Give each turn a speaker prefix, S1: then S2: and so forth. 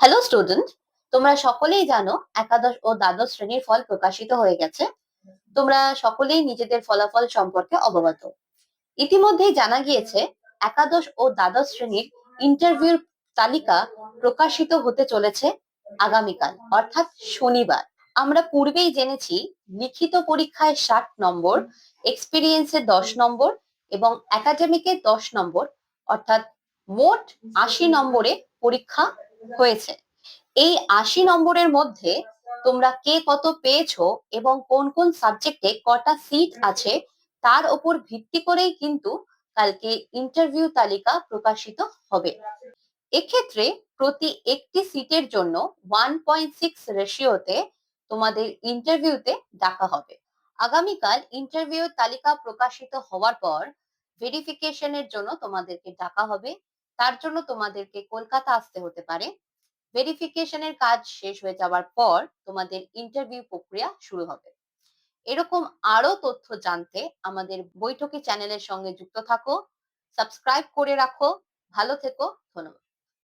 S1: Hello student তোমরা সকলেই জানো একাদশ ও দ্বাদশ শ্রেণির ফল প্রকাশিত হয়ে গেছে। তোমরা সকলেই নিজেদের ফলাফল সম্পর্কে অবগত। ইতিমধ্যেই জানা গিয়েছে, একাদশ ও দ্বাদশ শ্রেণির ইন্টারভিউর তালিকা প্রকাশিত হতে চলেছে আগামীকাল, অর্থাৎ শনিবার। আমরা পূর্বেই জেনেছি, লিখিত পরীক্ষায় ষাট নম্বর এক্সপিরিয়েন্সে দশ নম্বর এবং একাডেমিকে দশ নম্বর, অর্থাৎ মোট আশি নম্বরে পরীক্ষা হয়েছে। এই আশি নম্বরের মধ্যে তোমরা কে কত পেয়েছ এবং কোন কোন সাবজেক্টে কটা সিট আছে তার উপর ভিত্তি করেই কিন্তু কালকে ইন্টারভিউ তালিকা প্রকাশিত হবে। এক্ষেত্রে প্রতি একটি সিটের জন্য ওয়ান পয়েন্ট সিক্স রেশিওতে তোমাদের ইন্টারভিউতে ডাকা হবে। আগামীকাল ইন্টারভিউ তালিকা প্রকাশিত হওয়ার পর ভেরিফিকেশনের জন্য তোমাদেরকে ডাকা হবে। তার জন্য তোমাদেরকে কলকাতা আসতে হতে পারে। ভেরিফিকেশনের কাজ শেষ হয়ে যাওয়ার পর তোমাদের ইন্টারভিউ প্রক্রিয়া শুরু হবে। এরকম আরও তথ্য জানতে আমাদের বৈঠকি চ্যানেলের সঙ্গে যুক্ত থাকো। সাবস্ক্রাইব করে রাখো। ভালো থেকো। ধন্যবাদ।